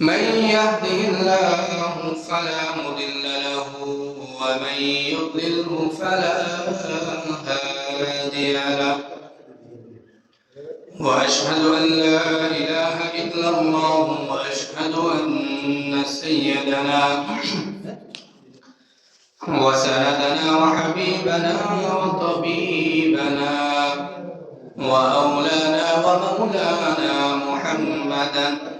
من يهده الله فلا مضل له ومن يضلله فلا هادي له. وأشهد أن لا إله إلا الله وأشهد أن سيدنا وسندنا وحبيبنا وطبيبنا وأولانا ومولانا محمدا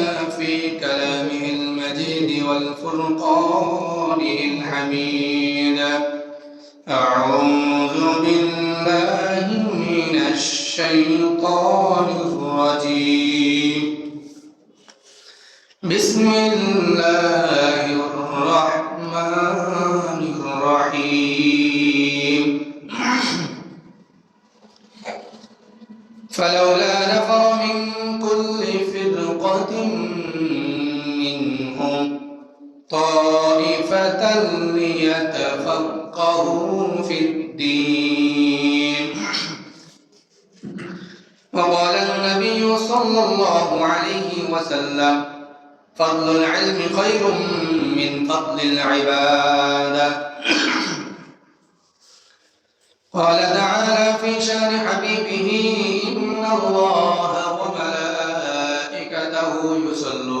والفرقانه الحميد. أعوذ بالله من الشيطان الرجيم. بسم الله الرحمن الرحيم. فلولا نفر من كل فرقة طائفة ليتفقهوا في الدين. وقال النبي صلى الله عليه وسلم فضل العلم خير من فضل العبادة. قال تعالى في شان حبيبه إن الله وملائكته يصلون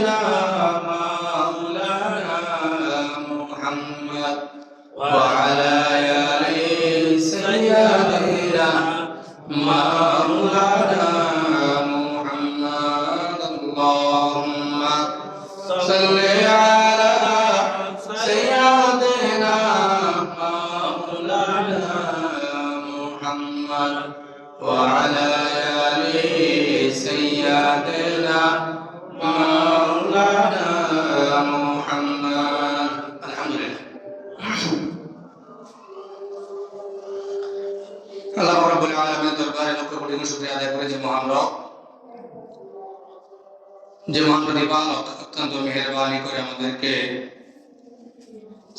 وعلى آل سيدنا مولانا محمد الحمد لله আল্লাহ রাব্বুল আলামিনের দরবারে লক্ষ কোটি শুকরিয়া আদায় করে যে মহান রব যে মহান প্রতিপালক অত্যন্ত মেহেরবানি করে আমাদেরকে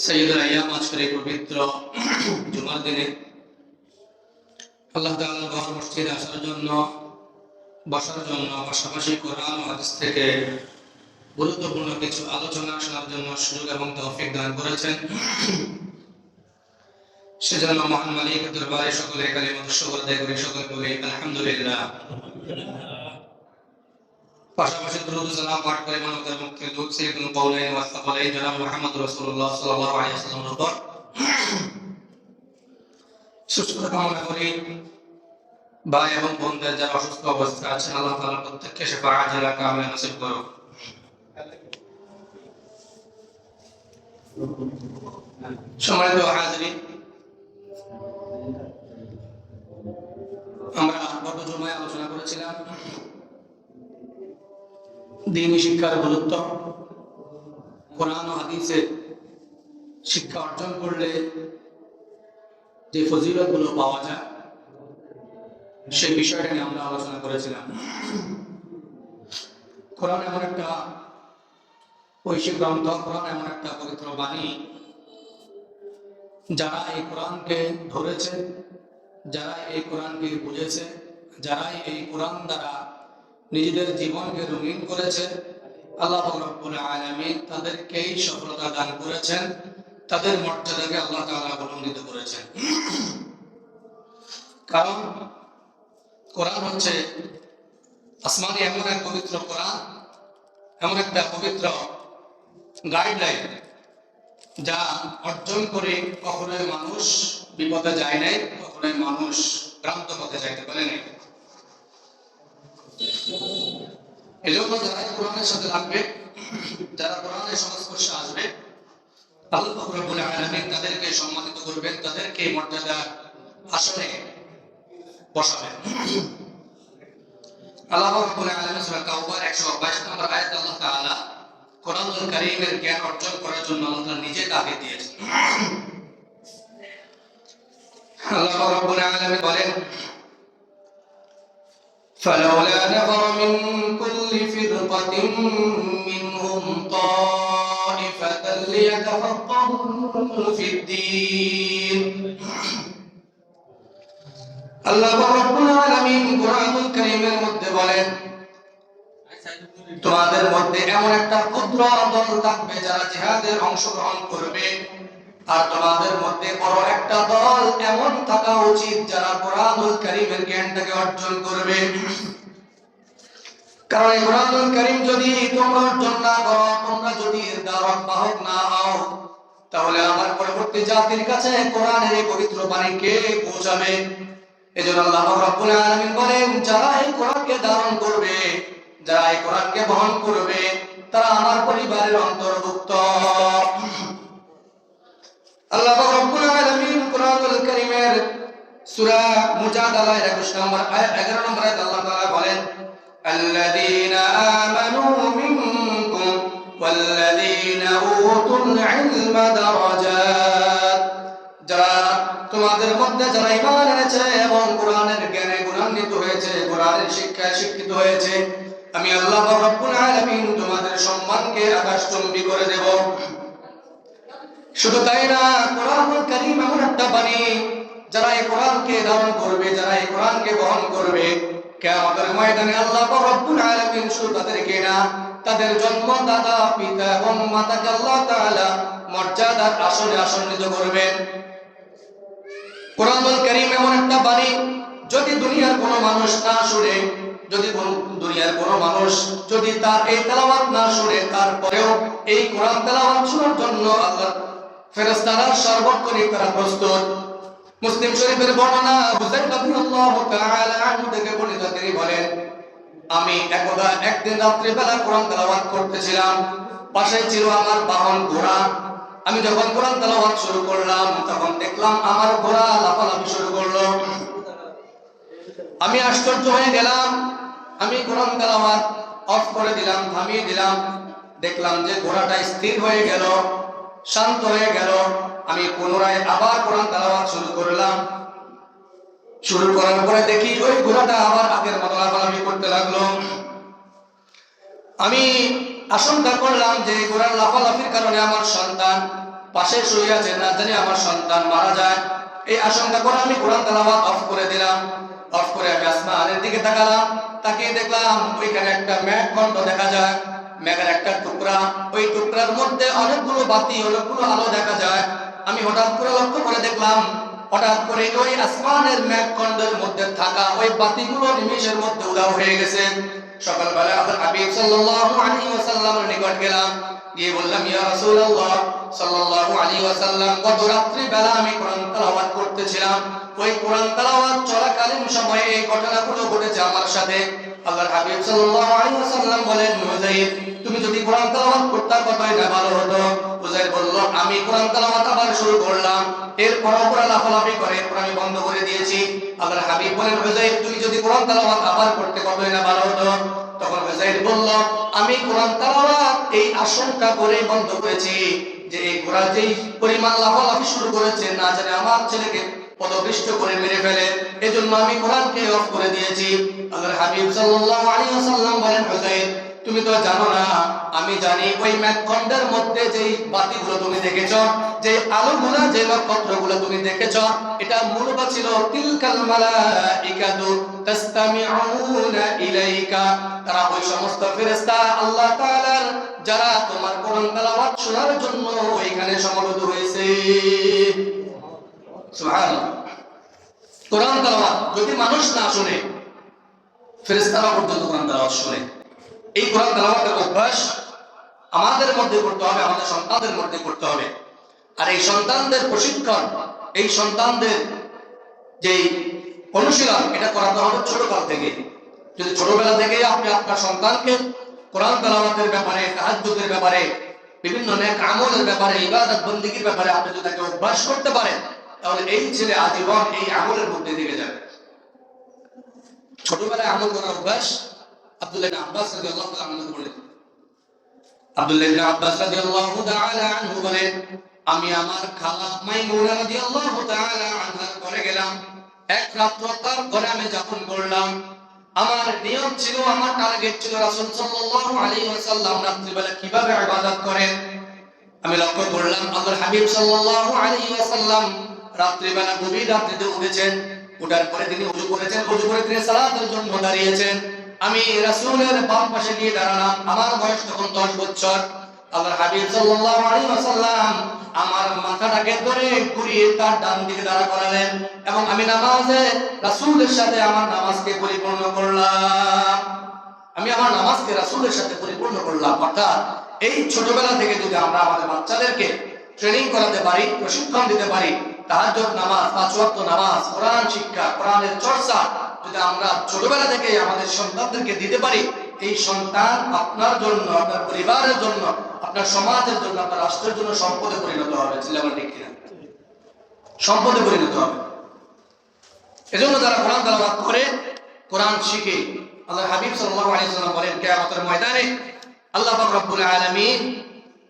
সৈয়দুল আইয়াম আজকের পবিত্র জুমার দিনে আল্লাহ তাআলার ঘর মসজিদে আসার জন্য, বসার জন্য, পাশাপাশি কোরআন হাদিস থেকে গুরুত্বপূর্ণ কিছু আলোচনা শোনার জন্য সুযোগ এবং তৌফিক দান করেছেন। সেজন্য মহান মালিক দরবারে সকলে কালিমত শুকর আদায় করি, সকলে বলি, আলহামদুলিল্লাহ। পাশাপাশি দুরূদ সালাম পাঠ করে মানবতার মুক্তির উপর। সুস্থতা কামনা করি। ভাই এবং বোনদের যারা অসুস্থ অবস্থা আছেন, আল্লাহ তাআলা প্রত্যেককে শিফা আজলা কামিলা নসিব করুন সম্মানিত হাজিরিন আমরা গত জমায় আলোচনা করেছিলাম দিনী শিক্ষার গুরুত্ব। কোরআন ও হাদিসে শিক্ষা অর্জন করলে যে ফজিলতগুলো পাওয়া যায় সেই বিষয়টা নিয়ে আমরা আলোচনা করেছিলাম। কোরআন এমন একটা ঐশিক গ্রন্থ, কোরআন এমন একটা পবিত্র বাণী, যারা এই কোরআনকে ধরেছে, যারা এই কোরআনকে বুঝেছে, যারা এই কোরআন দ্বারা নিজেদের জীবনকে রঙিন করেছে, আল্লাহ রব্বুল আলামিন তাদেরকেই সফলতা দান করেছেন। তাদের মর্যাদাকে আল্লাহ তাআলা অবলম্বিত করেছেন। কারণ কোরআন হচ্ছে আসমানি এমন এক পবিত্র কোরআন, এমন একটা পবিত্র গাইডলাইন যা অর্জন করে কখনোই মানুষ বিপদে যায় নাই, কখনোই মানুষ ভ্রান্ত পথে যাইতে পারে নাই। এই জন্য যারা কোরআনের সাথে লাগবে যারা কোরআনের সংস্পর্শে আসবে আল্লাহ রাব্বুল আলামিন তাদেরকে সম্মানিত করবেন তাদেরকে মর্যাদা আসনে বসাবেন আল্লাহ রাব্বুল আলামিন সূরা তাওবার 122 নম্বর আয়াতে আল্লাহ তাআলা কোরআনুল কারীমের জ্ঞান অর্জন করার জন্য আল্লাহ তাআলা নিজে তাকে দিয়েছেন আল্লাহ রাব্বুল আলামিন বলেন فلولا نفر من كل فرقة منهم طائفة ليتفقهوا في الدين আল্লাহ রাব্বুল আলামিন কোরআনুল কারীমের মধ্যে বলেন তোমাদের মধ্যে এমন একটা ক্ষুদ্র দল থাকবে যারা জিহাদের অংশগ্রহণ করবে আর তোমাদের মধ্যে বড় একটা দল এমন থাকা উচিত যারা কোরআনুল কারীমের জ্ঞানটাকে অর্জন করবে কারণ কোরআনুল কারীম যদি তোমরা অর্জন তোমরা যদি দাওয়াত বাহক না হও, তাহলে আমার পরবর্তী জাতির কাছে কোরআনের এই পবিত্র বাণী কে পৌঁছাবে? এজন্য আল্লাহ রাব্বুল আলামিন বলেন, যারা এই কোরআনকে ধারণ করবে, যারা এই কোরআনকে বহন করবে, তারা আমার পরিবারের অন্তর্ভুক্ত। আল্লাহ রাব্বুল আলামিন কোরআনুল কারীমের সূরা মুজাদালা 21 নম্বর আয়াত 11 নম্বর আয়াত আল্লাহ তাআলা বলেন الذين آمنوا منكم والذين أوتوا العلم درجات যারা তোমাদের মধ্যে যারা ঈমান এনেছে এবং কোরআনের জ্ঞানে গুণান্বিত হয়েছে কোরআনের শিক্ষায় শিক্ষিত হয়েছে আমি আল্লাহ রাব্বুল আলামিন তোমাদের সম্মানকে আকাশচুম্বী করে দেব শুধু তাই না কোরআনুল কারীম এমন একটা বাণী যারা এই কোরআনকে ধারণ করবে যারা এই কোরআনকে বহন করবে কিয়ামতের ময়দানে আল্লাহ রাব্বুল আলামিন না, তাদের জন্মদাতা পিতা এবং মাতাকে আল্লাহ তাআলা মর্যাদার আসনে আসন্নিত করবেন। কারীম এমন একটা বাণী, যদি দুনিয়ার কোনো মানুষ না শুনে, যদি দুনিয়ার কোনো মানুষ যদি তার এই তেলাওয়াত না শুনে, তারপরেও এই কোরআন তেলাওয়াত শোনার জন্য আল্লাহ ফেরেশতারা সর্বক্ষণিক তারা প্রস্তুত। মুসলিম শরীফের বর্ণনা হুসাইন রাদিয়াল্লাহু তাআলা আনহু থেকে বর্ণিত, তিনি বলেন, আমি একদা একদিন রাত্রে বেলা কোরআন তেলাওয়াত করতেছিলাম পাশে ছিল আমার বাহন ঘোড়া। আমি যখন কোরআন তেলাওয়াত শুরু করলাম, তখন দেখলাম আমার ঘোড়া লাফালাফি শুরু করল। আমি আশ্চর্য হয়ে গেলাম। আমি কোরআন তেলাওয়াত অফ করে দিলাম, থামিয়ে দিলাম। দেখলাম যে ঘোড়াটা স্থির হয়ে গেল। শান্ত হয়ে গেল। আমি পুনরায় আবার কোরআন তেলাওয়াত শুরু করলাম। শুরু করার পরে দেখি ওই ঘোড়াটা আবার আগের মতো লাফালাফি করতে লাগল। আমি আশঙ্কা করলাম যে ঘোড়ার লাফালাফির কারণে আমার সন্তান পাশে শুয়ে আছে, না জানি আমার সন্তান মারা যায়। এই আশঙ্কা করে আমি কোরআন তেলাওয়াত অফ করে দিলাম। অফ করে আমি আসমানের দিকে তাকালাম। তাকিয়ে দেখলাম ওইখানে একটা মেঘ খণ্ড দেখা যায়। মেঘের একটা টুকরা। ওই টুকরার মধ্যে অনেকগুলো বাতি, অনেকগুলো আলো দেখা যায়। আমি হঠাৎ করে লক্ষ্য করে দেখলাম, হঠাৎ করে ওই আসমানের মেঘ মধ্যে থাকা ওই বাতিগুলো নিমিষের মধ্যে উদাও হয়ে গেছে। সকালবেলা গেলাম। গিয়ে বললাম বেলা আমি করতেছিলাম। ওই চলাকালীন এই আমার সাথে। আল্লাহর হাবিব সাল্লাল্লাহু আলাইহি ওয়াসাল্লাম বলেন তুমি যদি কোরআন তেলাওয়াত করতে কতই না ভালো হতো। বলল, আমি কোরআন তেলাওয়াত আবার শুরু করলাম। লাফালাফি করে আমি বন্ধ করে দিয়েছি। আল্লাহর হাবিব বলেন তুমি যদি কোরআন তেলাওয়াত আবার করতে কতই না ভালো হতো। তখন হুযাইর বলল, আমি কোরআন তেলাওয়াত এই আশঙ্কা করে বন্ধ করেছি যে এই ঘোড়া যেই পরিমাণ লাফালাফি শুরু করেছে, না জানে আমার ছেলেকে পদপৃষ্ট করে মেরে ফেলে। এজন্য আমি কোরআনকে অফ করে দিয়েছি। আল্লাহর হাবিব সাল্লাল্লাহু আলাইহি ওয়াসাল্লাম বলেন হুযাইর তুমি তো জানো না, আমি জানি ওই ম্যাকখণ্ডের মধ্যে যেই বাতিগুলো তুমি দেখেছ যে আলোগুলো, যে নক্ষত্রগুলো তুমি দেখেছ, এটা মূলত ছিল, তিলকাল মালাইকাতু তাসতামিউনা ইলাইকা। তারা ওই সমস্ত ফেরেশতা আল্লাহ তাআলার, যারা তোমার কোরআন তেলাওয়াত শোনার জন্য ওইখানে সমবেত হয়েছে। কোরআন তেলাওয়াত, যদি মানুষ না শুনে ফেরেশতারা পর্যন্ত কোরআন তেলাওয়াত শুনে। এই কোরআন তেলাওয়াতের অভ্যাস আমাদের মধ্যে করতে হবে, আমাদের সন্তানদের মধ্যে করতে হবে। আর এই সন্তানদের প্রশিক্ষণ, এই সন্তানদের যে অনুশীলন, এটা করাতে হবে ছোটকাল থেকে। যদি ছোটবেলা থেকে আপনি আপনার সন্তানকে কোরআন তেলাওয়াতের ব্যাপারে, তাহাজ্জুদের ব্যাপারে, বিভিন্ন নেক আমলের ব্যাপারে ইবাদত বন্দিগির ব্যাপারে আপনি যদি তাকে অভ্যাস করতে পারেন তাহলে এই ছেলে আজীবন এই আমলের মধ্যে থেকে যাবে। ছোটবেলায় আমল করার অভ্যাস আব্দুল্লাহ আব্বাস বলেন। আব্দুল্লাহ আব্বাস আনহু বলেন, আমি আমার খালা আনহার ঘরে গেলাম। এক রাত্র তার ঘরে আমি যাপন করলাম। আমার নিয়ম ছিল, আমার টার্গেট ছিল রাত্রিবেলা কীভাবে ইবাদত করেন? আমি লক্ষ্য করলাম আল্লাহর হাবিব সাল্লাল্লাহু আলাইহি রাত্রিবেলা গভীর রাত্রিতে উঠেছেন, উঠার পরে তিনি উজু করেছেন, উজু করে তিনি সালাতের জন্য দাঁড়িয়েছেন। আমি রাসূলের বাম পাশে গিয়ে দাঁড়ালাম, আমার বয়স তখন 10 বছর। আল্লাহর হাবিব সাল্লাল্লাহু আলাইহি ওয়াসাল্লাম আমার মাথাটাকে ধরে ঘুরিয়ে তার ডান দিকে দাঁড়া করালেন এবং আমি নামাজে রাসূলের সাথে আমার নামাজকে পরিপূর্ণ করলাম। আমি আমার নামাজকে রাসূলের সাথে পরিপূর্ণ করলাম। অর্থাৎ এই ছোটবেলা থেকে যদি আমরা আমাদের বাচ্চাদেরকে ট্রেনিং করাতে পারি, প্রশিক্ষণ দিতে পারি আপনার জন্য পরিবারের জন্য, আপনার সমাজের জন্য, আপনার রাষ্ট্রের জন্য সম্পদে পরিণত হবে। সম্পদে পরিণত হবে। এজন্য যারা কোরআন তেলাওয়াত করে, কোরআন শিখে আল্লাহ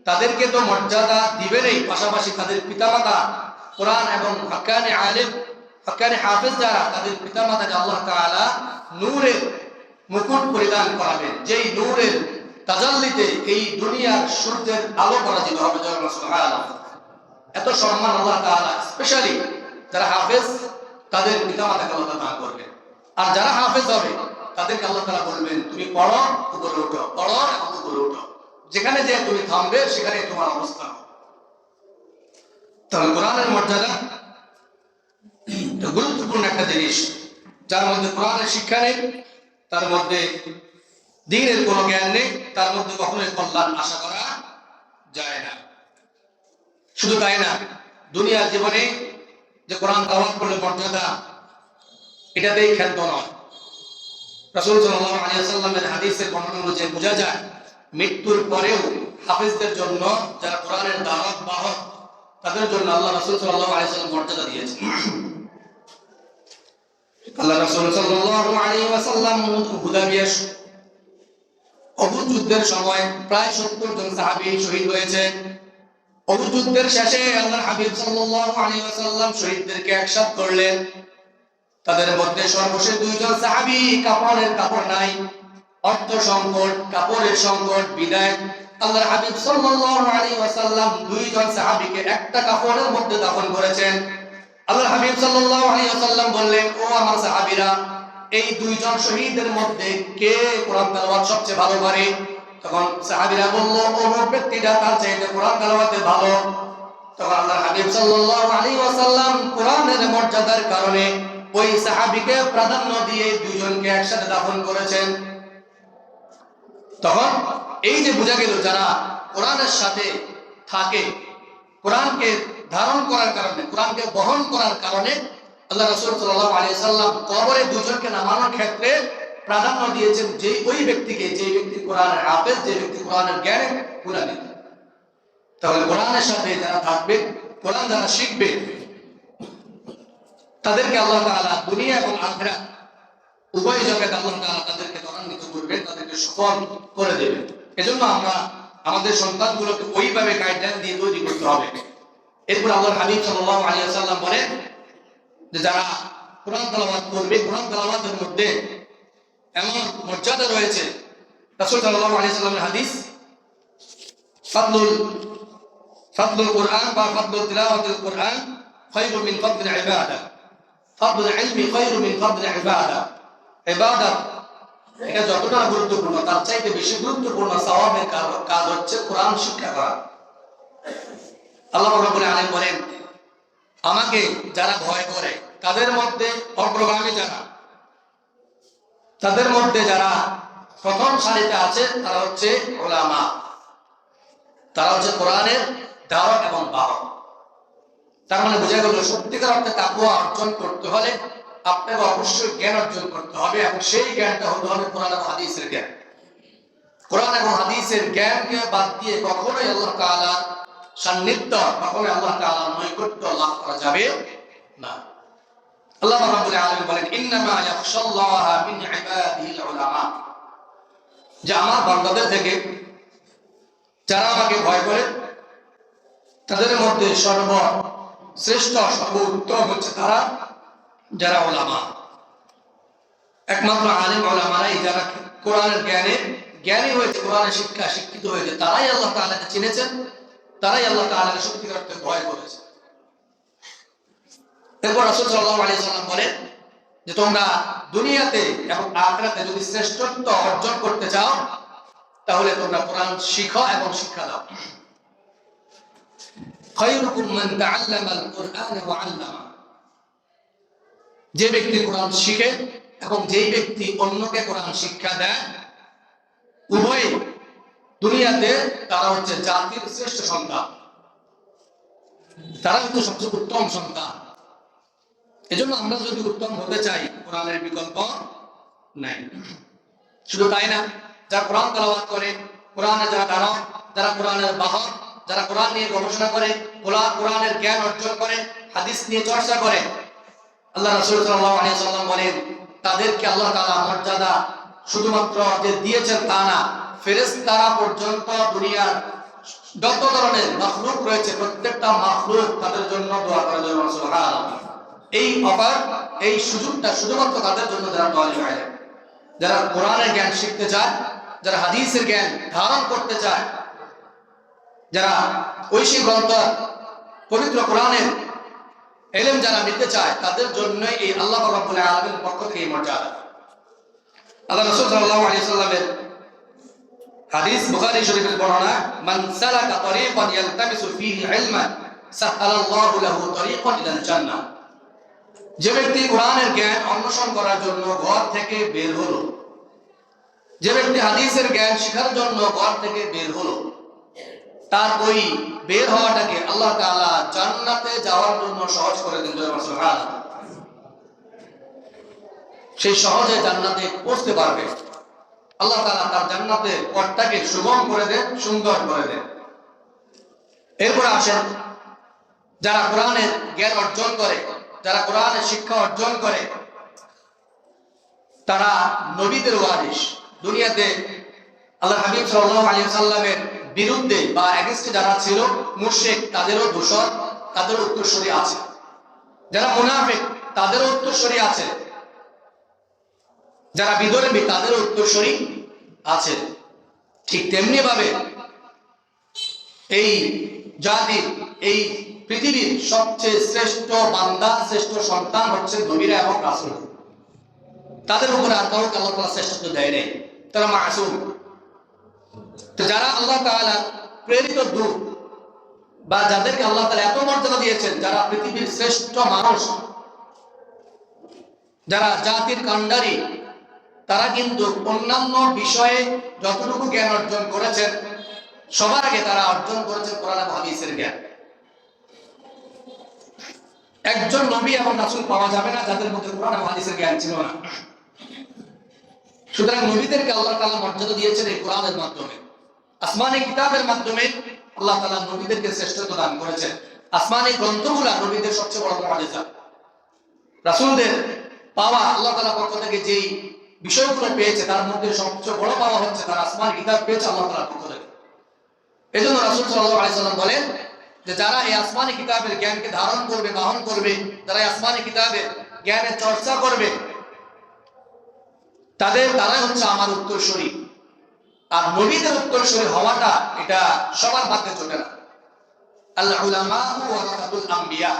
তাদেরকে তো মর্যাদা দিবেনই, পাশাপাশি তাদের পিতামাতা কোরআন এবং হাক্কানে আলেম হাক্কানে হাফেজ যারা, তাদের পিতামাতাকে আল্লাহ তাআলা নূরের মুকুট পরিধান করাবেন যেই নূরের তাজাল্লিতে এই দুনিয়ার সূর্যের আলো পরাজিত হবে এত সম্মান আল্লাহ তাআলা স্পেশালি যারা হাফেজ, তাদের পিতা পিতামাতাকে আল্লাহ দান করবেন। আর যারা হাফেজ হবে, তাদেরকে আল্লাহ তাআলা বলবেন, তুমি পড়ো, উপরে ওঠো পড়ো এবং উপরে ওঠো যেখানে যে তুমি থামবে সেখানে তোমার অবস্থা তাহলে কোরআনের মর্যাদা গুরুত্বপূর্ণ একটা জিনিস। যার মধ্যে কোরআনের শিক্ষা নেই, তার মধ্যে দিনের কোনো জ্ঞান নেই, তার মধ্যে কখনোই কল্যাণ আশা করা যায় না। শুধু তাই না, দুনিয়ার জীবনে যে কোরআন তালাওয়াত করলে মর্যাদা, এটাতেই খ্যাত নয়। রাসূল ওয়াসাল্লামের হাদিসের বর্ণনা অনুযায়ী বোঝা যায়, মৃত্যুর পরেও হাফিজদের জন্য যারা কোরআনের দাওয়াত বাহক তাদের জন্য আল্লাহ রাসূল সাল্লাল্লাহু আলাইহি ওয়াসাল্লাম মর্যাদা দিয়েছেন। আল্লাহ রাসূল সাল্লাল্লাহু আলাইহি ওয়াসাল্লাম হুদাবিয়া অহুদ যুদ্ধের সময় প্রায় 70 জন সাহাবী শহীদ হয়েছে। অহুদ যুদ্ধের শেষে আল্লাহর হাবিব সাল্লাল্লাহু আলাইহি ওয়াসাল্লাম শহীদদেরকে একসাথ করলেন। তাদের মধ্যে সর্বশেষ দুইজন সাহাবী, কাপড়ের কাপড় নাই অর্থ সংকট, কাপড়ের সংকট, বিদায়। আল্লাহর হাবিব সাল্লাল্লাহু আলাইহি ওয়াসাল্লাম দুইজন সাহাবীকে একটা কাপড়ের মধ্যে দাফন করেছেন। আল্লাহর হাবিব সাল্লাল্লাহু আলাইহি ওয়াসাল্লাম বললেন, ও আমার সাহাবীরা, এই দুইজন শহীদের মধ্যে কে কোরআন তেলাওয়াত সবচেয়ে ভালো পারে তখন সাহাবীরা বলল অমুক ব্যক্তিটা তার চাইতে কোরআন তেলাওয়াতে ভালো। তখন আল্লাহর হাবিব সাল্লাল্লাহু আলাইহি ওয়াসাল্লাম কোরআনের মর্যাদার কারণে ওই সাহাবীকে প্রাধান্য দিয়ে দুইজনকে একসাথে দাফন করেছেন। তখন এই যে বোঝা গেল যারা কোরআনের সাথে থাকে, কোরআনকে ধারণ করার কারণে, কোরআনকে বহন করার কারণে আল্লাহ রসুল আলাইহি সাল্লাম কবরে দুজনকে নামানোর ক্ষেত্রে প্রাধান্য দিয়েছেন যে ওই ব্যক্তিকে, যে ব্যক্তি কোরআনের হাফেজ, যে ব্যক্তি কোরআনের জ্ঞানে কোরআনে তাহলে কোরআনের সাথে যারা থাকবে, কোরআন যারা শিখবে, তাদেরকে আল্লাহ তাআলা দুনিয়া এবং আখিরাত উভয় জগতে আল্লাহ তাদেরকে ত্বরান্বিত করবে তাদেরকে সফল করে দেবেন। এজন্য আমরা আমাদের সন্তানগুলোকে ওইভাবে গাইডলাইন দিয়ে তৈরি করতে হবে। এরপর আল্লাহর হাবিব সাল্লাল্লাহু আলাইহি ওয়াসাল্লাম বলেন যে যারা কোরআন তেলাওয়াত করবে, কোরআন তেলাওয়াতের মধ্যে এমন মর্যাদা রয়েছে, রাসূল হাদিস, ফাদলুল ফাদলুল কোরআন বা ফাদলুল তিলাওয়াতুল কোরআন, খায়রু মিন ইবাদা। ফাদলুল ইলমি খায়রু মিন ইবাদা। ইবাদত এটা যতটা গুরুত্বপূর্ণ, তার চাইতে বেশি গুরুত্বপূর্ণ সওয়াবের কাজ- হচ্ছে কোরআন শিক্ষা করা। আল্লাহ রাব্বুল আলামিন বলেন, আমাকে যারা ভয় করে, তাদের মধ্যে অগ্রগামী যারা, তাদের মধ্যে যারা প্রথম সারিতে আছে, তারা হচ্ছে ওলামা। তারা হচ্ছে কোরআনের ধারক এবং বাহক। তার মানে বোঝা গেল, সত্যিকার অর্থে তাকুয়া অর্জন করতে হলে আপনাকে অবশ্যই জ্ঞান অর্জন করতে হবে এবং সেই জ্ঞানটা হতে হবে কোরআন এবং হাদিসের জ্ঞান। কোরআন এবং হাদিসের জ্ঞানকে বাদ দিয়ে কখনোই আল্লাহ তাআলার সান্নিধ্য, কখনোই আল্লাহ তাআলার নৈকট্য লাভ করা যাবে না। আল্লাহ রাব্বুল আলামিন বলেন, ইন্নামা মিন ইবাদিহিল উলামা। যে আমার বান্দাদের থেকে যারা আমাকে ভয় করে, তাদের মধ্যে সর্ব শ্রেষ্ঠ সর্বোত্তম হচ্ছে তারা যারা ওলামা। একমাত্র আলিম ওলামারাই যারা কোরআনের জ্ঞানে, জ্ঞানী হয়েছে, কোরআনের শিক্ষা শিক্ষিত হয়েছে, তারাই আল্লাহ তাআলাকে চিনেছেন, তারাই আল্লাহ তাআলাকে সত্যিকার অর্থে ভয় করেছে। এরপর রাসূল সাল্লাল্লাহু আলাইহি সাল্লাম বলেন যে, তোমরা দুনিয়াতে এবং আখিরাতে যদি শ্রেষ্ঠত্ব অর্জন করতে চাও, তাহলে তোমরা কোরআন শিখো এবং শিক্ষা দাও। খায়রুকুম মান তাআল্লামা আল কুরআন ওয়া আল্লামা। যে ব্যক্তি কোরআন শিখে এবং যেই ব্যক্তি অন্যকে কোরআন শিক্ষা দেয়, উভয় দুনিয়াতে তারা হচ্ছে জাতির শ্রেষ্ঠ সন্তান। তারা হচ্ছে সবচেয়ে উত্তম সন্তান। এজন্য আমরা যদি উত্তম হতে চাই, কোরআনের বিকল্প নাই। শুধু তাই না, যারা কোরআন তালাবাদ করে, কোরআনে যারা দাঁড়াও যারা কোরআনের বাহক, যারা কোরআন নিয়ে গবেষণা করে কোরআন কোরআনের জ্ঞান অর্জন করে, হাদিস নিয়ে চর্চা করে আল্লাহ রাসূল সাল্লাম বলেন, তাদেরকে আল্লাহ তাআলা মর্যাদা শুধুমাত্র যে দিয়েছেন তা না, ফেরেশতারা পর্যন্ত দুনিয়ার যত ধরনের মাখলুক রয়েছে, প্রত্যেকটা মাখলুক তাদের জন্য দোয়া করে দেবে সুবহানাল্লাহ। এই অফার, এই সুযোগটা শুধুমাত্র তাদের জন্য যারা দোয়ালি হয় যারা কোরআনের জ্ঞান শিখতে চায়, যারা হাদিসের জ্ঞান ধারণ করতে চায়, যারা ঐশী গ্রন্থ, পবিত্র কোরআনের এলেম যারা নিতে চায়, তাদের জন্য এই আল্লাহ রাব্বুল আলামিনের পক্ষ থেকে মর্যাদা। আল্লাহ রাসূল আলাইহি সাল্লামের হাদিস বুখারী শরীফের বর্ণনা, মান সালাকা তরিকান ইয়ালতামিসু ফীহি ইলমান সাহালাল্লাহু লাহু তরিকান ইলাল জান্নাহ। যে ব্যক্তি কোরআনের জ্ঞান অন্বেষণ করার জন্য ঘর থেকে বের হলো। যে ব্যক্তি হাদিসের জ্ঞান শেখার জন্য ঘর থেকে বের হলো। তার ওই বের হওয়াটাকে আল্লাহ তাআলা জান্নাতে যাওয়ার জন্য সহজ করে দেন সেই সহজে জান্নাতে পৌঁছতে পারবে। আল্লাহ তাআলা তার জান্নাতের পথটাকে সুগম করে দেন, সুন্দর করে দেন। এরপরে আসেন, যারা কোরআনের জ্ঞান অর্জন করে, যারা কোরআনের শিক্ষা অর্জন করে, তারা নবীদের ওয়ারিস দুনিয়াতে আল্লাহ হাবিব সাল্লাল্লাহু আলাইহি সাল্লামের বিরুদ্ধে বা এগেনস্টে যারা ছিল মুশরিক তাদেরও দোষর তাদেরও উত্তরসূরি আছে। যারা মুনাফিক, তাদেরও উত্তরসূরি আছে। যারা বিধর্মী, তাদেরও উত্তরসূরি আছে। ঠিক তেমনি ভাবে এই জাতির এই পৃথিবীর সবচেয়ে শ্রেষ্ঠ বান্দা, শ্রেষ্ঠ সন্তান হচ্ছে নবীরা এবং রাসূল। তাদের উপরে আর কাউকে আল্লাহ তাআলা শ্রেষ্ঠত্ব দেয় নাই। তারা মাসুম। যারা আল্লাহ প্রেরিত দূত বা যাদেরকে আল্লাহ এত মর্যাদা দিয়েছেন, যারা পৃথিবীর শ্রেষ্ঠ মানুষ, যারা জাতির কাণ্ডারি, তারা কিন্তু অন্যান্য বিষয়ে যতটুকু জ্ঞান অর্জন করেছেন, সবার আগে তারা অর্জন করেছেন কোরআন হাদিসের জ্ঞান। একজন নবী এবং রাসূল পাওয়া যাবে না যাদের মধ্যে কোরআন হাদিসের জ্ঞান ছিল না। সুতরাং নবীদেরকে আল্লাহ তাআলা মর্যাদা দিয়েছেন এই কোরআনের মাধ্যমে। আসমানি কিতাবের মাধ্যমে আল্লাহ তালা নবীদেরকে শ্রেষ্ঠত্ব দান করেছেন। আসমানি গ্রন্থগুলা নবীদের সবচেয়ে বড় মুআজিজা রাসূলদের পাওয়া আল্লাহ তাআলা পক্ষ থেকে যেই বিষয়গুলো পেয়েছে, তার মধ্যে সবচেয়ে বড় পাওয়া হচ্ছে তার আসমানি কিতাব পেয়েছে আল্লাহ তাআলার পক্ষ থেকে। এজন্য রাসূল সাল্লাল্লাহু আলাইহি সাল্লাম বলেন যে, যারা এই আসমানি কিতাবের জ্ঞানকে ধারণ করবে গ্রহণ করবে, যারা এই আসমানি কিতাবের জ্ঞানের চর্চা করবে, তাদের তারাই হচ্ছে আমার উত্তর উত্তরসূরি। আর নবীদের উত্তরসূরি হওয়াটা এটা সবার ভাগ্যে জোটে না। আল্লাহ আম্বিয়া।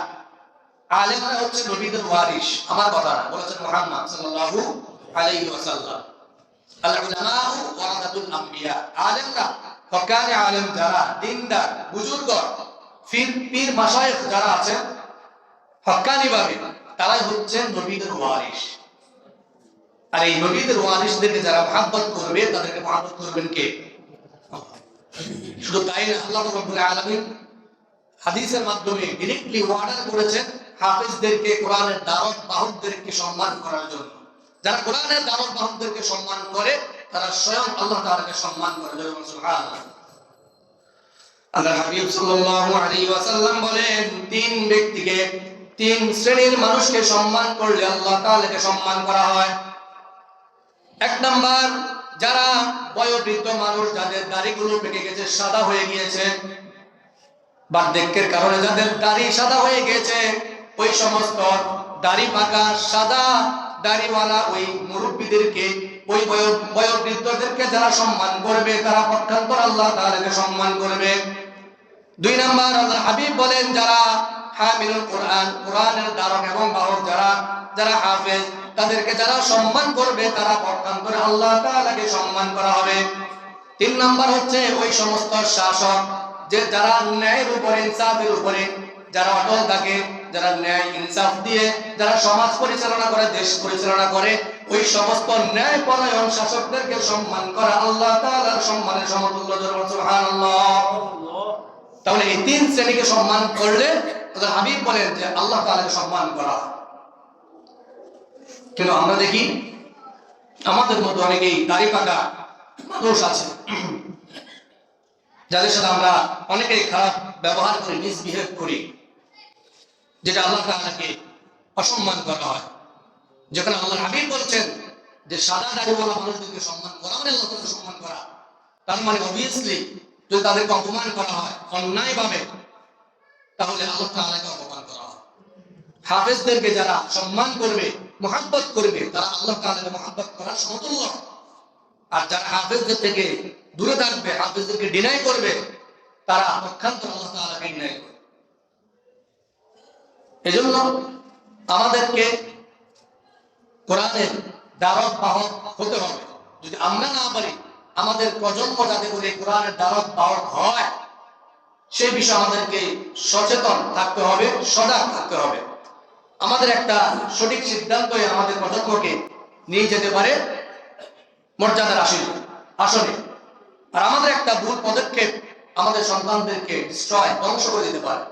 আলেমরা হচ্ছে নবীদের ওয়ারিস আমার কথা না, বলেছেন মুহাম্মদ সাল্লাল্লাহু আলাইহি ওয়াসাল্লাম। আলেম যারা আছেন তারাই হচ্ছেন নবীদের ওয়ারিস আর এই নবীদের ওয়ারিসদেরকে যারা মহাব্বত করবে, তাদেরকে মহাব্বত করবেন কে? শুধু তাই না, আল্লাহ রাব্বুল আলামিন হাদিসের মাধ্যমে ডিরেক্টলি ওয়ার্ডার করেছেন হাফেজদেরকে, কোরআনের দাওয়াত বাহকদেরকে সম্মান করার জন্য। যারা কোরআনের দাওয়াত বাহকদেরকে সম্মান করে, তারা স্বয়ং আল্লাহ তাআলাকে সম্মান করে যেমন সুবহানাল্লাহ। আল্লাহ হাবিব সাল্লাল্লাহু আলাইহি ওয়াসাল্লাম বলেন, তিন ব্যক্তিকে, তিন শ্রেণির মানুষকে সম্মান করলে আল্লাহ তাআলাকে সম্মান করা হয়। এক নাম্বার, যারা বয়োবৃদ্ধ মানুষ, যাদের দাড়িগুলো পেকে গেছে, সাদা হয়ে গিয়েছে বার্ধক্যের কারণে যাদের দাড়ি সাদা হয়ে গেছে ওই সমস্ত দাড়ি পাকা, সাদা দাড়িওয়ালা ওই মুরব্বীদেরকে, ওই বয়, বয়োবৃদ্ধদেরকে যারা সম্মান করবে, তারা পক্ষান্তর আল্লাহ তাআলাকে সম্মান করবে। দুই নাম্বার, আল্লাহ হাবিব বলেন, যারা হামিলুল কোরআন, কোরআনের দ্বারক এবং বাহক যারা যারা হাফেজ তাদেরকে যারা সম্মান করবে, তারা পক্ষান্তরে আল্লাহ তাআলাকে সম্মান করা হবে। তিন নাম্বার হচ্ছে ওই সমস্ত শাসক, যে যারা ন্যায়ের উপরে, ইনসাফের উপরে, যারা অটল থাকে, যারা ন্যায়, ইনসাফ দিয়ে, যারা সমাজ পরিচালনা করে, দেশ পরিচালনা করে, ওই সমস্ত ন্যায় পরায়ণ শাসকদেরকে সম্মান করা আল্লাহ তাআলার সম্মানের সমতুল্য সুবহানাল্লাহ। তাহলে এই তিন শ্রেণীকে সম্মান করলে হাবিব বলেন যে আল্লাহ তাআলাকে সম্মান করা। কিন্তু আমরা দেখি আমাদের মতো অনেকেই দাড়ি পাকা মানুষ আছে। যাদের সাথে আমরা অনেকেই খারাপ ব্যবহার করি মিসবিহেভ করি, যেটা আল্লাহ তাআলাকে অসম্মান করা হয়। যেখানে আল্লাহ হাবিব বলছেন যে সাদা দাড়িওয়ালা মানুষদেরকে সম্মান করা মানে আল্লাহ সম্মান করা, তার মানে অবভিয়াসলি যদি তাদেরকে অপমান করা হয় অন্যায় ভাবে তাহলে আল্লাহ তাআলাকে অপমান করা হয়। হাফেজদেরকে যারা সম্মান করবে মহাব্বত করবে, তারা আল্লাহ তাআলাকে মহাব্বত করার সমতুল্য। আর যারা হাফেজদের থেকে দূরে থাকবে, হাফেজদেরকে ডিনাই করবে, তারা পক্ষান্তর আল্লাহ তাআলাকে ডিনাই করবে। এজন্য আমাদেরকে কোরআনের দ্বারক বাহক হতে হবে। যদি আমরা না পারি, আমাদের প্রজন্ম যাতে করে কোরআনের দ্বারক বাহক হয়, সেই বিষয়ে আমাদেরকে সচেতন থাকতে হবে, সজাগ থাকতে হবে। আমাদের একটা সঠিক সিদ্ধান্তই আমাদের প্রজন্মকে নিয়ে যেতে পারে মর্যাদার আসনে আসনে। আর আমাদের একটা ভুল পদক্ষেপ আমাদের সন্তানদেরকে ডিস্ট্রয় ধ্বংস করে দিতে পারে।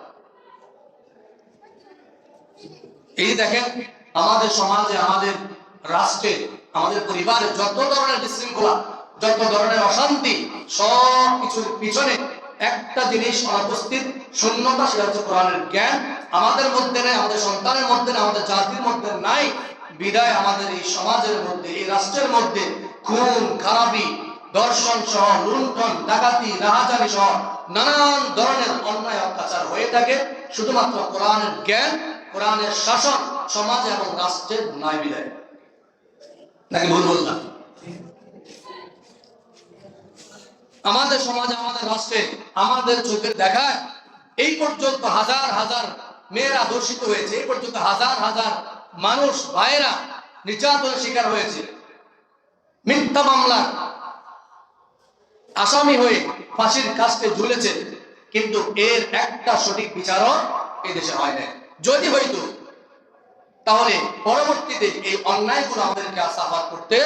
এই দেখেন, আমাদের সমাজে, আমাদের রাষ্ট্রে, আমাদের পরিবারে যত ধরনের বিশৃঙ্খলা, যত ধরনের অশান্তি সব কিছুর পিছনে একটা জিনিস অনুপস্থিত, শূন্যতা সেটা হচ্ছে কোরআনের জ্ঞান। আমাদের মধ্যে নেই, আমাদের সন্তানের মধ্যে নেই, আমাদের জাতির মধ্যে নাই। বিদায় আমাদের এই সমাজের মধ্যে, এই রাষ্ট্রের মধ্যে। খুন, খারাপি, দর্শন সহ, লুণ্ঠন, ডাকাতি রাহাজানি সহ নানান ধরনের অন্যায় অত্যাচার হয়ে থাকে। শুধুমাত্র কোরআনের জ্ঞান, কোরআনের শাসন সমাজ এবং রাষ্ট্রের নাই বিদায়। নাকি ভুল বললাম? আমাদের সমাজে, আমাদের রাষ্ট্রে, আমাদের চোখের দেখায় এই পর্যন্ত হাজার হাজার মেয়েরা দর্শিত হয়েছে, এই পর্যন্ত হাজার হাজার মানুষ, ভাইয়েরা নির্যাতনের শিকার হয়েছে। মিথ্যা মামলা, আসামি হয়ে ফাঁসির কাস্টে ঝুলেছে, কিন্তু এর একটা সঠিক বিচারও এই দেশে হয় না যদি হইতো, তাহলে পরবর্তীতে এই অন্যায়গুলো আমাদেরকে সাফার করতে